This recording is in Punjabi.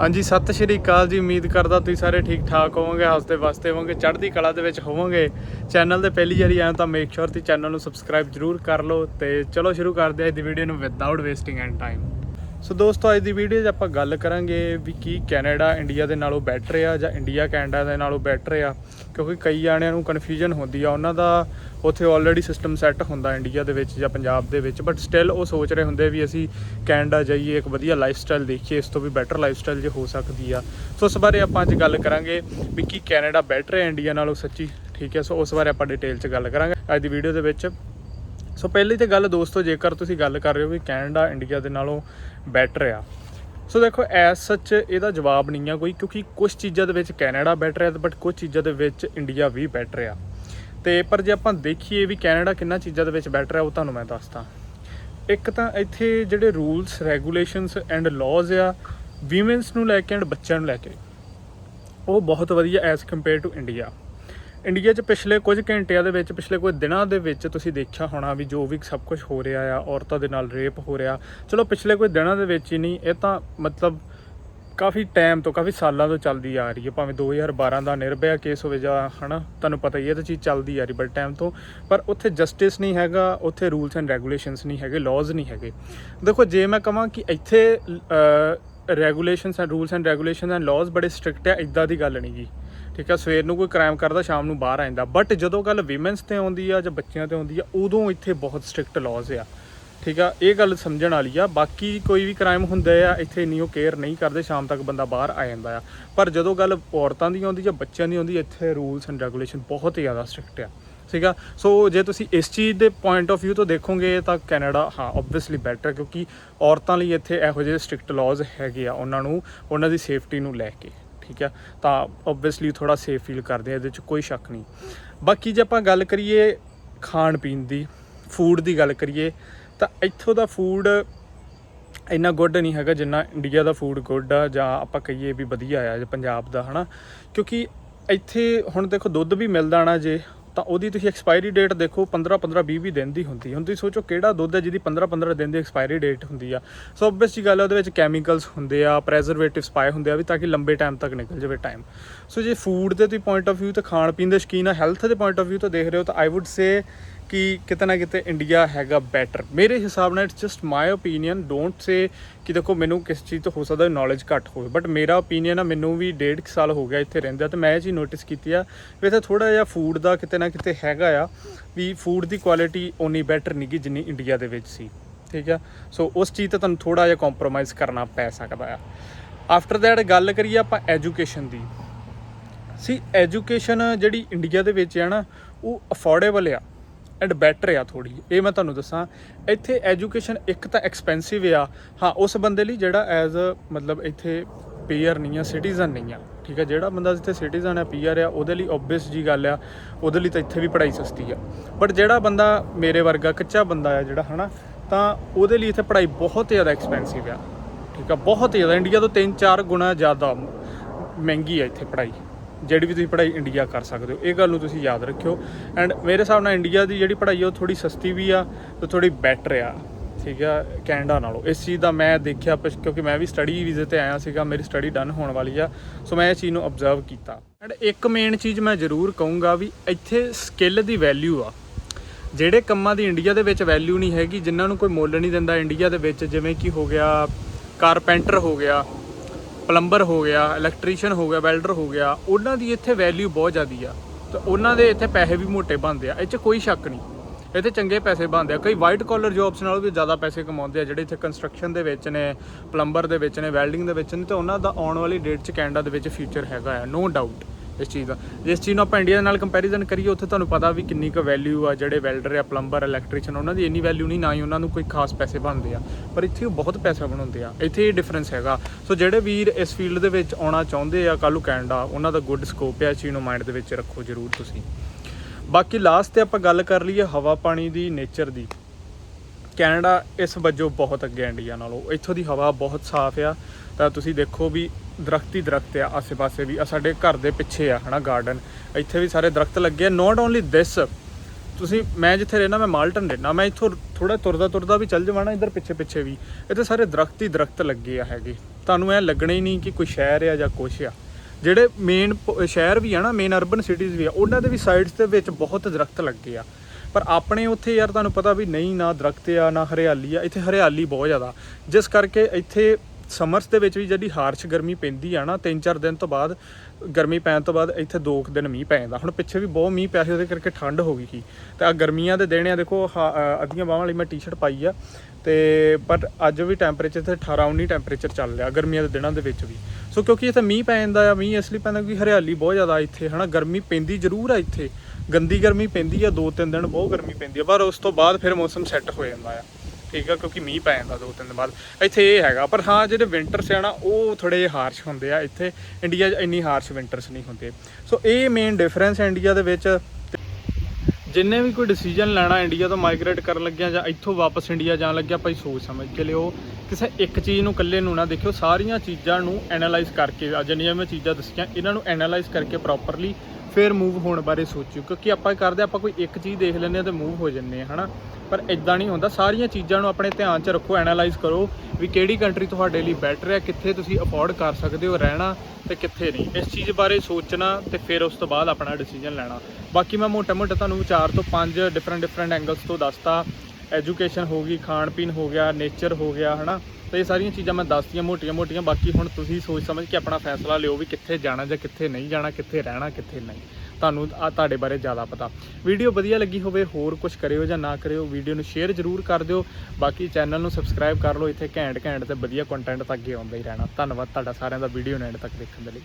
ਹਾਂਜੀ, ਸਤਿ ਸ਼੍ਰੀ ਅਕਾਲ ਜੀ। ਉਮੀਦ ਕਰਦਾ ਤੁਸੀਂ ਸਾਰੇ ਠੀਕ ਠਾਕ ਹੋਵੋਗੇ, ਹੱਸਦੇ ਵਸਦੇ ਹੋਵੋਗੇ, ਚੜ੍ਹਦੀ ਕਲਾ ਦੇ ਵਿੱਚ ਹੋਵੋਗੇ। ਚੈਨਲ ਤੇ ਪਹਿਲੀ ਵਾਰੀ ਆਏ ਤਾਂ ਮੇਕ ਸ਼ੋਰ ਤੁਸੀਂ ਚੈਨਲ ਨੂੰ ਸਬਸਕ੍ਰਾਈਬ ਜਰੂਰ ਕਰ ਲਓ ਤੇ ਚਲੋ ਸ਼ੁਰੂ ਕਰਦੇ ਹਾਂ ਅੱਜ ਦੀ ਵੀਡੀਓ ਨੂੰ without wasting and time so ਦੋਸਤੋ, ਅੱਜ ਦੀ ਵੀਡੀਓ 'ਚ ਆਪਾਂ ਗੱਲ ਕਰਾਂਗੇ ਵੀ ਕੀ ਕੈਨੇਡਾ ਇੰਡੀਆ ਦੇ ਨਾਲੋਂ ਬੈਟਰ ਆ ਜਾਂ ਇੰਡੀਆ ਕੈਨੇਡਾ ਦੇ ਨਾਲੋਂ ਬੈਟਰ ਆ। ਕਿਉਂਕਿ ਕਈ ਜਾਣਿਆਂ ਨੂੰ ਕਨਫਿਊਜ਼ਨ ਹੁੰਦੀ ਆ। ਉਹਨਾਂ ਦਾ ਉੱਥੇ ਆਲਰੇਡੀ ਸਿਸਟਮ ਸੈੱਟ ਹੁੰਦਾ ਇੰਡੀਆ ਦੇ ਵਿੱਚ ਜਾਂ ਪੰਜਾਬ ਦੇ ਵਿੱਚ। ਬਟ ਸਟਿਲ ਉਹ ਸੋਚ ਰਹੇ ਹੁੰਦੇ ਵੀ ਅਸੀਂ ਕੈਨੇਡਾ ਜਾਈਏ, ਇੱਕ ਵਧੀਆ ਲਾਈਫ ਸਟਾਈਲ ਦੇਖੀਏ, ਇਸ ਤੋਂ ਵੀ ਬੈਟਰ ਲਾਈਫ ਸਟਾਈਲ ਜੇ ਹੋ ਸਕਦੀ ਆ। ਸੋ ਇਸ ਬਾਰੇ ਆਪਾਂ ਅੱਜ ਗੱਲ ਕਰਾਂਗੇ ਵੀ ਕੀ ਕੈਨੇਡਾ ਬੈਟਰ ਹੈ ਇੰਡੀਆ ਨਾਲੋਂ ਸੱਚੀ। ਠੀਕ ਹੈ, ਸੋ ਉਸ ਬਾਰੇ ਆਪਾਂ ਡਿਟੇਲ 'ਚ ਗੱਲ ਕਰਾਂਗੇ। ਅੱਜ ਦੀ ਵੀਡੀਓ ਦੇ ਵਿੱਚ ਸੋ ਪਹਿਲੀ ਤੇ ਗੱਲ ਦੋਸਤੋ, ਜੇਕਰ ਤੁਸੀਂ ਗੱਲ ਕਰ ਰਹੇ ਹੋ ਵੀ ਕੈਨੇਡਾ, ਇੰਡੀਆ ਦੇ ਨਾਲੋਂ ਬੈਟਰ ਆ। ਸੋ ਦੇਖੋ ਐਸ ਸੱਚ ਇਹਦਾ ਜਵਾਬ ਨਹੀਂ ਆ ਕੋਈ, ਕਿਉਂਕਿ ਕੁਝ ਚੀਜ਼ਾਂ ਦੇ ਵਿੱਚ ਕੈਨੇਡਾ ਬੈਟਰ ਹੈ ਬਟ ਕੁਝ ਚੀਜ਼ਾਂ ਦੇ ਵਿੱਚ ਇੰਡੀਆ ਵੀ ਬੈਟਰ ਆ। ਤੇ ਪਰ ਜੇ ਆਪਾਂ ਦੇਖੀਏ ਵੀ ਕੈਨੇਡਾ ਕਿੰਨਾ ਚੀਜ਼ਾਂ ਦੇ ਵਿੱਚ ਬੈਟਰ ਆ, ਉਹ ਤੁਹਾਨੂੰ ਮੈਂ ਦੱਸਦਾ। ਇੱਕ ਤਾਂ ਇੱਥੇ ਜਿਹੜੇ ਰੂਲਸ ਰੈਗੂਲੇਸ਼ਨਸ ਐਂਡ ਲਾਜ਼ ਆ ਵੀਮਨਸ ਨੂੰ ਲੈ ਕੇ ਐਂਡ ਬੱਚਿਆਂ ਨੂੰ ਲੈ ਕੇ, ਉਹ ਬਹੁਤ ਵਧੀਆ as compare to India India 'ਚ ਪਿਛਲੇ ਕੁਝ ਘੰਟਿਆਂ ਦੇ ਵਿੱਚ, ਪਿਛਲੇ ਕੁਝ ਦਿਨਾਂ ਦੇ ਵਿੱਚ ਤੁਸੀਂ ਦੇਖਿਆ ਹੋਣਾ ਵੀ ਜੋ ਵੀ ਸਭ ਕੁਝ ਹੋ ਰਿਹਾ ਆ, ਔਰਤਾਂ ਦੇ ਨਾਲ ਰੇਪ ਹੋ ਰਿਹਾ। ਚਲੋ ਪਿਛਲੇ ਕੁਝ ਦਿਨਾਂ ਦੇ ਵਿੱਚ ਹੀ ਨਹੀਂ, ਇਹ ਤਾਂ ਮਤਲਬ ਕਾਫੀ ਟਾਈਮ ਤੋਂ, ਕਾਫੀ ਸਾਲਾਂ ਤੋਂ ਚੱਲਦੀ ਆ ਰਹੀ ਹੈ। ਭਾਵੇਂ 2012 ਦਾ ਨਿਰਭਇਆ ਕੇਸ ਹੋਵੇ ਜਾਂ ਹਨਾ, ਤੁਹਾਨੂੰ ਪਤਾ ਹੀ ਹੈ ਇਹ ਤਾਂ ਚੀਜ਼ ਚੱਲਦੀ ਆ ਰਹੀ ਬੜੇ ਟਾਈਮ ਤੋਂ। ਪਰ ਉੱਥੇ ਜਸਟਿਸ ਨਹੀਂ ਹੈਗਾ, ਉੱਥੇ ਰੂਲਸ ਐਂਡ ਰੈਗੂਲੇਸ਼ਨਸ ਨਹੀਂ ਹੈਗੇ ਲਾਜ਼ ਨਹੀਂ ਹੈਗੇ। ਦੇਖੋ, ਜੇ ਮੈਂ ਕਹਾਂ ਕਿ ਇੱਥੇ regulations and rules and regulation and laws ਬੜੇ ਸਟ੍ਰਿਕਟ ਆ ਇਦਾਂ ਦੀ ਗੱਲ ਨਹੀਂ ਜੀ ਠੀਕ ਆ, ਸਵੇਰ ਨੂੰ ਕੋਈ ਕ੍ਰਾਈਮ ਕਰਦਾ, ਸ਼ਾਮ ਨੂੰ ਬਾਹਰ ਆ ਜਾਂਦਾ। ਬਟ ਜਦੋਂ ਗੱਲ ਵਿਮਨਸ ਤੇ ਆਉਂਦੀ ਆ ਜਾਂ ਬੱਚਿਆਂ ਤੇ ਆਉਂਦੀ ਆ, ਉਦੋਂ ਇੱਥੇ ਬਹੁਤ ਸਟ੍ਰਿਕਟ ਲਾਜ਼ ਆ। ਠੀਕ ਆ, ਇਹ ਗੱਲ ਸਮਝਣ ਵਾਲੀ ਆ। ਬਾਕੀ ਕੋਈ ਵੀ ਕ੍ਰਾਈਮ ਹੁੰਦਾ ਆ, ਇੱਥੇ ਇੰਨੀ ਉਹ ਕੇਅਰ ਨਹੀਂ ਕਰਦੇ, ਸ਼ਾਮ ਤੱਕ ਬੰਦਾ ਬਾਹਰ ਆ ਜਾਂਦਾ ਆ। ਪਰ ਜਦੋਂ ਗੱਲ ਔਰਤਾਂ ਦੀ ਆਉਂਦੀ ਜਾਂ ਬੱਚਿਆਂ ਦੀ ਆਉਂਦੀ, ਇੱਥੇ ਰੂਲਸ ਐਂਡ ਰੈਗੂਲੇਸ਼ਨ ਬਹੁਤ ਹੀ ਜ਼ਿਆਦਾ ਸਟ੍ਰਿਕਟ ਆ। ਠੀਕ ਆ ਸੋ ਜੇ ਤੁਸੀਂ ਇਸ ਚੀਜ਼ ਦੇ ਪੁਆਇੰਟ ਆਫ View ਤੋਂ ਦੇਖੋਗੇ ਤਾਂ ਕੈਨੇਡਾ ਹਾਂ ਆਬਵੀਅਸਲੀ ਬੈਟਰ ਕਿਉਂਕਿ ਔਰਤਾਂ ਲਈ ਇੱਥੇ ਇਹੋ ਜਿਹੇ ਸਟ੍ਰਿਕਟ ਲਾਜ਼ ਹੈਗੇ ਆ ਉਹਨਾਂ ਨੂੰ, ਉਹਨਾਂ ਦੀ ਸੇਫਟੀ ਨੂੰ ਲੈ ਕੇ। ਠੀਕ ਆ, ਤਾਂ ਆਬਵੀਅਸਲੀ ਥੋੜਾ ਸੇਫ ਫੀਲ ਕਰਦੇ ਆ, ਇਹਦੇ ਚ ਕੋਈ ਸ਼ੱਕ ਨਹੀਂ। ਬਾਕੀ ਜੇ ਆਪਾਂ ਗੱਲ ਕਰੀਏ ਖਾਣ ਪੀਣ ਦੀ ਫੂਡ ਦੀ ਗੱਲ ਕਰੀਏ, ਤਾਂ ਇੱਥੋਂ ਦਾ ਫੂਡ ਇੰਨਾ ਗੁੱਡ ਨਹੀਂ ਹੈਗਾ ਜਿੰਨਾ ਇੰਡੀਆ ਦਾ ਫੂਡ ਗੁੱਡ ਆ, ਜਾਂ ਆਪਾਂ ਕਹੀਏ ਵੀ ਵਧੀਆ ਆ, ਜਾਂ ਪੰਜਾਬ ਦਾ, ਹਨਾ? ਕਿਉਂਕਿ ਇੱਥੇ ਹੁਣ ਦੇਖੋ ਦੁੱਧ ਵੀ ਮਿਲਦਾ ਨਾ ਜੇ ਤਾਂ ਉਹਦੀ ਤੁਸੀਂ ਐਕਸਪਾਇਰੀ ਡੇਟ ਦੇਖੋ 15 15 20 20 ਦਿਨ ਦੀ ਹੁੰਦੀ ਹੁਣ ਤੁਸੀਂ ਸੋਚੋ ਕਿਹੜਾ ਦੁੱਧ ਹੈ ਜਿਹਦੀ 15 15 ਦਿਨ ਦੀ ਐਕਸਪਾਇਰੀ ਡੇਟ ਹੁੰਦੀ ਆ। ਸੋ ਆਬਵੀਅਸ ਜੀ ਗੱਲ ਹੈ ਉਹਦੇ ਵਿੱਚ ਕੈਮੀਕਲਸ ਹੁੰਦੇ ਆ ਪ੍ਰੈਜ਼ਰਵੇਟਿਵਸ ਪਾਏ ਹੁੰਦੇ ਆ ਵੀ ਤਾਂ ਕਿ ਲੰਬੇ ਟਾਈਮ ਤੱਕ ਨਿਕਲ ਜਾਵੇ ਟਾਈਮ ਸੋ ਜੇ ਫੂਡ ਦੇ ਤੁਸੀਂ ਪੁਆਇੰਟ ਆਫ View ਤੇ ਖਾਣ ਪੀਣ ਦੇ ਸ਼ੌਕੀਨ ਆ ਹੈਲਥ ਦੇ ਪੁਆਇੰਟ ਆਫ View ਤੋਂ ਦੇਖ ਰਹੇ ਹੋ, ਤਾਂ ਆਈ ਊਡ ਸੇ ਕਿ ਕਿਤੇ ਨਾ ਕਿਤੇ ਇੰਡੀਆ ਹੈਗਾ ਬੈਟਰ ਮੇਰੇ ਹਿਸਾਬ ਨਾਲ it's just my opinion don't say ਕਿ ਦੇਖੋ ਮੈਨੂੰ ਕਿਸ ਚੀਜ਼ ਤੋਂ ਹੋ ਸਕਦਾ ਨੌਲੇਜ ਘੱਟ ਹੋਵੇ। ਬਟ ਮੇਰਾ ਓਪੀਨੀਅਨ ਆ, ਮੈਨੂੰ ਵੀ ਡੇਢ ਕੁ ਸਾਲ ਹੋ ਗਿਆ ਇੱਥੇ ਰਹਿੰਦਾ ਤੇ ਮੈਂ ਇਹ ਚੀਜ਼ ਨੋਟਿਸ ਕੀਤੀ ਆ। ਵੀ ਇੱਥੇ ਥੋੜਾ ਜਿਹਾ ਫੂਡ ਦਾ ਕਿਤੇ ਨਾ ਕਿਤੇ ਹੈਗਾ ਆ ਵੀ ਫੂਡ ਦੀ ਕੁਆਲਿਟੀ ਓਨੀ ਬੈਟਰ ਨਹੀਂ ਗੀ ਜਿੰਨੀ ਇੰਡੀਆ ਦੇ ਵਿੱਚ ਸੀ। ਠੀਕ ਆ? ਸੋ ਉਸ ਚੀਜ਼ ਤੇ ਤੁਹਾਨੂੰ ਥੋੜਾ ਜਿਹਾ ਕੰਪਰੋਮਾਈਜ਼ ਕਰਨਾ ਪੈ ਸਕਦਾ ਆ। ਆਫਟਰ ਦੈਟ ਗੱਲ ਕਰੀਏ ਆਪਾਂ ਐਜੂਕੇਸ਼ਨ ਦੀ। ਸੀ ਐਜੂਕੇਸ਼ਨ ਜਿਹੜੀ ਇੰਡੀਆ ਦੇ ਵਿੱਚ ਆ ਨਾ, ਉਹ ਅਫੋਰਡੇਬਲ ਆ। ਐਂਡ ਬੈਟਰ ਆ ਥੋੜੀ ਇਹ ਮੈਂ ਤੁਹਾਨੂੰ ਦੱਸਾਂ, ਇੱਥੇ ਐਜੂਕੇਸ਼ਨ ਇੱਕ ਤਾਂ ਐਕਸਪੈਂਸਿਵ ਆ। ਹਾਂ, ਉਸ ਬੰਦੇ ਲਈ ਜਿਹੜਾ ਐਜ਼ ਮਤਲਬ ਇੱਥੇ ਪੀਅਰ ਨਹੀਂ ਆ ਸਿਟੀਜ਼ਨ ਨਹੀਂ ਆ। ਠੀਕ ਆ, ਜਿਹੜਾ ਬੰਦਾ ਇੱਥੇ ਸਿਟੀਜ਼ਨ ਆ ਪੀਆਰ ਆ, ਉਹਦੇ ਲਈ ਓਬਵੀਅਸ ਜੀ ਗੱਲ ਆ। ਉਹਦੇ ਲਈ ਤਾਂ ਇੱਥੇ ਵੀ ਪੜ੍ਹਾਈ ਸਸਤੀ ਆ। ਬਟ ਜਿਹੜਾ ਬੰਦਾ ਮੇਰੇ ਵਰਗਾ ਕੱਚਾ ਬੰਦਾ ਆ ਜਿਹੜਾ, ਹਨਾ, ਤਾਂ ਉਹਦੇ ਲਈ ਇੱਥੇ ਪੜ੍ਹਾਈ ਬਹੁਤ ਜ਼ਿਆਦਾ ਐਕਸਪੈਂਸਿਵ ਆ। ਠੀਕ ਆ, ਬਹੁਤ ਜ਼ਿਆਦਾ। ਇੰਡੀਆ ਤੋਂ 3-4 ਗੁਣਾ ਜ਼ਿਆਦਾ ਮਹਿੰਗੀ ਆ ਇੱਥੇ ਪੜ੍ਹਾਈ। ਜਿਹੜੀ ਵੀ ਤੁਸੀਂ ਪੜ੍ਹਾਈ ਇੰਡੀਆ ਕਰ ਸਕਦੇ ਹੋ, ਇਹ ਗੱਲ ਨੂੰ ਤੁਸੀਂ ਯਾਦ ਰੱਖਿਓ। ਐਂਡ ਮੇਰੇ ਹਿਸਾਬ ਨਾਲ ਇੰਡੀਆ ਦੀ ਜਿਹੜੀ ਪੜ੍ਹਾਈ ਆ, ਉਹ ਥੋੜੀ ਸਸਤੀ ਵੀ ਆ ਤੇ ਥੋੜੀ ਬੈਟਰ ਆ, ਠੀਕ ਆ, ਕੈਨੇਡਾ ਨਾਲੋਂ। ਇਸ ਚੀਜ਼ ਦਾ ਮੈਂ ਦੇਖਿਆ ਪਿਛ- ਕਿਉਂਕਿ ਮੈਂ ਵੀ ਸਟੱਡੀ ਵੀਜ਼ੇ ਤੇ ਆਇਆ ਸੀਗਾ, ਮੇਰੀ ਸਟੱਡੀ ਡਨ ਹੋਣ ਵਾਲੀ ਆ, ਸੋ ਮੈਂ ਇਹ ਚੀਜ਼ ਨੂੰ ਅਬਜ਼ਰਵ ਕੀਤਾ। ਐਂਡ ਇੱਕ ਮੇਨ ਚੀਜ਼ ਮੈਂ ਜ਼ਰੂਰ ਕਹੂੰਗਾ ਵੀ ਇੱਥੇ ਸਕਿੱਲ ਦੀ ਵੈਲਿਊ ਆ। ਜਿਹੜੇ ਕੰਮਾਂ ਦੀ ਇੰਡੀਆ ਦੇ ਵਿੱਚ ਵੈਲਿਊ ਨਹੀਂ ਹੈਗੀ, ਜਿਨ੍ਹਾਂ ਨੂੰ ਕੋਈ ਮੁੱਲ ਨਹੀਂ ਦਿੰਦਾ ਇੰਡੀਆ ਦੇ ਵਿੱਚ, ਜਿਵੇਂ ਕਿ ਹੋ ਗਿਆ ਕਾਰਪੈਂਟਰ ਹੋ ਗਿਆ ਪਲੰਬਰ ਹੋ ਗਿਆ ਇਲੈਕਟ੍ਰੀਸ਼ੀਅਨ ਹੋ ਗਿਆ ਵੈਲਡਰ ਹੋ ਗਿਆ, ਉਹਨਾਂ ਦੀ ਇੱਥੇ ਵੈਲਿਊ ਬਹੁਤ ਜ਼ਿਆਦੀ ਆ। ਤੇ ਉਹਨਾਂ ਦੇ ਇੱਥੇ ਪੈਸੇ ਵੀ ਮੋਟੇ ਬਣਦੇ ਆ, ਇਹ 'ਚ ਕੋਈ ਸ਼ੱਕ ਨਹੀਂ। ਇੱਥੇ ਚੰਗੇ ਪੈਸੇ ਬਣਦੇ ਆ। ਕਈ ਵਾਈਟ ਕਾਲਰ ਜੌਬਸ ਨਾਲੋਂ ਵੀ ਜ਼ਿਆਦਾ ਪੈਸੇ ਕਮਾਉਂਦੇ ਆ, ਜਿਹੜੇ ਇੱਥੇ ਕੰਸਟਰਕਸ਼ਨ ਦੇ ਵਿੱਚ ਨੇ ਪਲੰਬਰ ਦੇ ਵਿੱਚ ਨੇ ਵੈਲਡਿੰਗ ਦੇ ਵਿੱਚ ਨੇ, ਤੇ ਉਹਨਾਂ ਦਾ ਆਉਣ ਵਾਲੀ ਡੇਟ 'ਚ ਕੈਨੇਡਾ ਦੇ ਵਿੱਚ ਫਿਊਚਰ ਹੈਗਾ ਆ ਨੋ ਡਾਊਟ ਇਸ ਚੀਜ਼ ਦਾ। ਜਿਸ ਚੀਜ਼ ਨੂੰ ਆਪਾਂ ਇੰਡੀਆ ਦੇ ਨਾਲ ਕੰਪੈਰੀਜ਼ਨ ਕਰੀਏ, ਉੱਥੇ ਤੁਹਾਨੂੰ ਪਤਾ ਵੀ ਕਿੰਨੀ ਕੁ ਵੈਲਿਊ ਆ ਜਿਹੜੇ ਵੈਲਡਰ ਆ ਪਲੰਬਰ ਇਲੈਕਟ੍ਰੀਸ਼ੀਅਨ ਉਹਨਾਂ ਦੀ ਇੰਨੀ ਵੈਲਿਊ ਨਹੀਂ, ਨਾ ਹੀ ਉਹਨਾਂ ਨੂੰ ਕੋਈ ਖਾਸ ਪੈਸੇ ਬਣਦੇ ਆ। ਪਰ ਇੱਥੇ ਉਹ ਬਹੁਤ ਪੈਸਾ ਬਣਾਉਂਦੇ ਆ। ਇੱਥੇ ਇਹ ਡਿਫਰੈਂਸ ਹੈਗਾ। ਸੋ ਜਿਹੜੇ ਵੀਰ ਇਸ ਫੀਲਡ ਦੇ ਵਿੱਚ ਆਉਣਾ ਚਾਹੁੰਦੇ ਆ ਕੱਲ੍ਹ ਕੈਨੇਡਾ ਉਹਨਾਂ ਦਾ ਗੁੱਡ ਸਕੋਪ ਹੈ ਇਸ ਚੀਜ਼ ਨੂੰ ਮਾਈਂਡ ਦੇ ਵਿੱਚ ਰੱਖੋ ਜ਼ਰੂਰ ਤੁਸੀਂ। ਬਾਕੀ ਲਾਸਟ ਤੇ ਆਪਾਂ ਗੱਲ ਕਰ ਲਈਏ ਹਵਾ ਪਾਣੀ ਦੀ ਨੇਚਰ ਦੀ। ਕੈਨੇਡਾ ਇਸ ਵਜੋਂ ਬਹੁਤ ਅੱਗੇ ਆ ਇੰਡੀਆ ਨਾਲੋਂ। ਇੱਥੋਂ ਦੀ ਹਵਾ ਬਹੁਤ ਸਾਫ਼ ਆ। ਤਾਂ ਤੁਸੀਂ ਦੇਖੋ ਵੀ ਦਰਖਤ ਹੀ ਦਰਖਤ ਆ ਆਸੇ-ਪਾਸੇ ਵੀ, ਆ ਸਾਡੇ ਘਰ ਦੇ ਪਿੱਛੇ ਆ, ਹਨਾ ਗਾਰਡਨ ਇੱਥੇ ਵੀ ਸਾਰੇ ਦਰਖਤ ਲੱਗੇ ਆ। ਨਾਟ ਓਨਲੀ ਦਿਸ ਤੁਸੀਂ, ਮੈਂ ਜਿੱਥੇ ਰਹਿਣਾ ਮੈਂ ਮਾਲਟਨ ਰਹਿਣਾ ਮੈਂ ਇੱਥੋਂ ਥੋੜਾ ਤੁਰਦਾ ਤੁਰਦਾ ਵੀ ਚੱਲ ਜਾਵਾਂ ਨਾ, ਇੱਧਰ ਪਿੱਛੇ ਪਿੱਛੇ ਵੀ। ਇੱਥੇ ਸਾਰੇ ਦਰਖਤ ਹੀ ਦਰਖਤ ਲੱਗੇ ਆ ਹੈਗੇ। ਤੁਹਾਨੂੰ ਐ ਲੱਗਣਾ ਹੀ ਨਹੀਂ ਕਿ ਕੋਈ ਸ਼ਹਿਰ ਆ ਜਾਂ ਕੁਛ ਆ। ਜਿਹੜੇ ਮੇਨ ਸ਼ਹਿਰ ਵੀ ਆ ਨਾ ਮੇਨ ਅਰਬਨ ਸਿਟੀਜ਼ ਵੀ ਆ, ਉਹਨਾਂ ਦੇ ਵੀ ਸਾਈਡਸ ਦੇ ਵਿੱਚ ਬਹੁਤ ਦਰਖਤ ਲੱਗੇ ਆ। ਪਰ ਆਪਣੇ ਉੱਥੇ ਯਾਰ, ਤੁਹਾਨੂੰ ਪਤਾ ਵੀ ਨਹੀਂ ਨਾ ਦਰਖਤ ਆ, ਨਾ ਹਰਿਆਲੀ ਆ। ਇੱਥੇ ਹਰਿਆਲੀ ਬਹੁਤ ਜ਼ਿਆਦਾ। ਜਿਸ ਕਰਕੇ ਇੱਥੇ ਸਮਰਸ ਦੇ ਵਿੱਚ ਵੀ ਜਿਹੜੀ ਹਾਰਸ਼ ਗਰਮੀ ਪੈਂਦੀ ਆ ਨਾ 3-4 ਦਿਨ ਤੋਂ ਬਾਅਦ ਗਰਮੀ ਪੈਣ ਤੋਂ ਬਾਅਦ ਇੱਥੇ 2 ਦਿਨ ਮੀਂਹ ਪੈ ਜਾਂਦਾ। ਹੁਣ ਪਿੱਛੇ ਵੀ ਬਹੁਤ ਮੀਂਹ ਪਿਆ ਸੀ, ਉਹਦੇ ਕਰਕੇ ਠੰਡ ਹੋ ਗਈ ਸੀ। ਤੇ ਆ ਗਰਮੀਆਂ ਦੇ ਦਿਨ ਆ, ਦੇਖੋ, ਹਾ- ਅੱਧੀਆਂ ਬਾਹਾਂ ਵਾਲੀ ਮੈਂ ਟੀ-ਸ਼ਰਟ ਪਾਈ ਆ। ਤੇ ਬਟ ਅੱਜ ਵੀ ਟੈਂਪਰੇਚਰ ਤੇ 18 19 ਟੈਂਪਰੇਚਰ ਚੱਲ ਰਿਹਾ ਗਰਮੀਆਂ ਦੇ ਦਿਨਾਂ ਦੇ ਵਿੱਚ ਵੀ। ਸੋ ਕਿਉਂਕਿ ਇੱਥੇ ਮੀਂਹ ਪੈ ਜਾਂਦਾ ਆ, ਮੀਂਹ ਇਸ ਲਈ ਪੈਂਦਾ ਕਿਉਂਕਿ ਹਰਿਆਲੀ ਬਹੁਤ ਜ਼ਿਆਦਾ ਇੱਥੇ, ਹਨਾ? ਗਰਮੀ ਪੈਂਦੀ ਜ਼ਰੂਰ ਆ ਇੱਥੇ। ਗੰਦੀ ਗਰਮੀ ਪੈਂਦੀ ਆ, ਦੋ ਤਿੰਨ ਦਿਨ ਬਹੁਤ ਗਰਮੀ ਪੈਂਦੀ ਆ, ਪਰ ਉਸ ਤੋਂ ਬਾਅਦ ਫਿਰ ਮੌਸਮ ਸੈੱਟ ਹੋ ਜਾਂਦਾ ਆ। ਠੀਕ ਆ, ਕਿਉਂਕਿ ਮੀਂਹ ਪੈ ਜਾਂਦਾ ਦੋ ਤਿੰਨ ਦਿਨ ਬਾਅਦ। ਇੱਥੇ ਇਹ ਹੈਗਾ, ਪਰ ਹਾਂ, ਜਿਹੜੇ ਵਿੰਟਰਸ ਆ ਨਾ ਉਹ ਥੋੜੇ ਹਾਰਸ਼ ਹੁੰਦੇ ਆ। ਇੱਥੇ ਇੰਡੀਆ 'ਚ ਇੰਨੀ ਹਾਰਸ਼ ਵਿੰਟਰਸ ਨਹੀਂ ਹੁੰਦੇ। ਸੋ ਇਹ ਮੇਨ ਡਿਫਰੈਂਸ ਇੰਡੀਆ ਦੇ ਵਿੱਚ ਜਿੰਨੇ ਵੀ ਕੋਈ ਡਿਸੀਜਨ ਲੈਣਾ ਇੰਡੀਆ ਤੋਂ ਮਾਈਗ੍ਰੇਟ ਕਰਨ ਲੱਗਿਆ ਜਾਂ ਇੱਥੋਂ ਵਾਪਸ ਇੰਡੀਆ ਜਾਣ ਲੱਗਿਆ ਭਾਈ ਸੋਚ ਸਮਝ ਕੇ ਲਿਓ, ਕਿਸੇ ਇੱਕ ਚੀਜ਼ ਨੂੰ ਇਕੱਲੇ ਨੂੰ ਨਾ ਦੇਖਿਓ। ਸਾਰੀਆਂ ਚੀਜ਼ਾਂ ਨੂੰ ਐਨਾਲਾਈਜ਼ ਕਰਕੇ ਆ ਜਿੰਨੀਆਂ ਮੈਂ ਚੀਜ਼ਾਂ ਦੱਸੀਆਂ, ਇਹਨਾਂ ਨੂੰ ਐਨਾਲਾਈਜ਼ ਕਰਕੇ ਪ੍ਰੋਪਰਲੀ ਫਿਰ ਮੂਵ ਹੋਣ ਬਾਰੇ ਸੋਚਿਓ, ਕਿਉਂਕਿ ਆਪਾਂ ਕੀ ਕਰਦੇ ਆਪਾਂ ਕੋਈ ਇੱਕ ਚੀਜ਼ ਦੇਖ ਲੈਂਦੇ ਆ ਤੇ ਮੂਵ ਹੋ ਜੰਨੇ ਆ, ਹਨਾ? ਪਰ ਇਦਾਂ ਨਹੀਂ ਹੁੰਦਾ, ਸਾਰੀਆਂ ਚੀਜ਼ਾਂ ਨੂੰ ਆਪਣੇ ਧਿਆਨ 'ਚ ਰੱਖੋ ਐਨਾਲਾਈਜ਼ ਕਰੋ ਵੀ ਕਿਹੜੀ ਕੰਟਰੀ ਤੁਹਾਡੇ ਲਈ ਬੈਟਰ ਹੈ, ਕਿੱਥੇ ਤੁਸੀਂ ਅਫੋਰਡ ਕਰ ਸਕਦੇ ਹੋ ਰਹਿਣਾ ਤੇ ਕਿੱਥੇ ਨਹੀਂ। ਇਸ ਚੀਜ਼ ਬਾਰੇ ਸੋਚਣਾ ਤੇ ਫਿਰ ਉਸ ਤੋਂ ਬਾਅਦ ਆਪਣਾ ਡਿਸੀਜਨ ਲੈਣਾ। ਬਾਕੀ ਮੈਂ ਮੋਟਾ-ਮੋਟਾ ਤੁਹਾਨੂੰ 4 ਤੋਂ ਪੰਜ ਡਿਫਰੈਂਟ ਡਿਫਰੈਂਟ ਐਂਗਲਸ ਤੋਂ ਦੱਸਤਾ। ਐਜੂਕੇਸ਼ਨ ਹੋ ਗਈ ਖਾਣ ਪੀਣ ਹੋ ਗਿਆ, ਨੇਚਰ ਹੋ ਗਿਆ, ਹਨਾ? ਤੇ ਇਹ ਸਾਰੀਆਂ ਚੀਜ਼ਾਂ ਮੈਂ ਦੱਸਤੀਆਂ, ਮੋਟੀਆਂ-ਮੋਟੀਆਂ। ਬਾਕੀ ਹੁਣ ਤੁਸੀਂ ਸੋਚ ਸਮਝ ਕੇ ਆਪਣਾ ਫੈਸਲਾ ਲਿਓ ਵੀ ਕਿੱਥੇ ਜਾਣਾ ਜਾਂ ਕਿੱਥੇ ਨਹੀਂ ਜਾਣਾ, ਕਿੱਥੇ ਰਹਿਣਾ, ਕਿੱਥੇ ਨਹੀਂ। ਤੁਹਾਨੂੰ ਆ ਤੁਹਾਡੇ ਬਾਰੇ ਜ਼ਿਆਦਾ ਪਤਾ। ਵੀਡੀਓ ਵਧੀਆ ਲੱਗੀ ਹੋਵੇ, ਹੋਰ ਕੁਝ ਕਰਿਓ ਜਾਂ ਨਾ ਕਰਿਓ, ਵੀਡੀਓ ਨੂੰ ਸ਼ੇਅਰ ਜ਼ਰੂਰ ਕਰ ਦਿਓ। ਬਾਕੀ ਚੈਨਲ ਨੂੰ ਸਬਸਕ੍ਰਾਈਬ ਕਰ ਲਓ। ਇੱਥੇ ਘੈਂਟ ਘੈਂਟ ਤੇ ਵਧੀਆ ਕੰਟੈਂਟ ਤਾਂ ਅੱਗੇ ਆਉਂਦਾ ਹੀ ਰਹਿਣਾ। ਧੰਨਵਾਦ ਤੁਹਾਡਾ ਸਾਰਿਆਂ ਦਾ ਵੀਡੀਓ ਨੂੰ ਐਂਡ ਤੱਕ ਦੇਖਣ ਦੇ ਲਈ।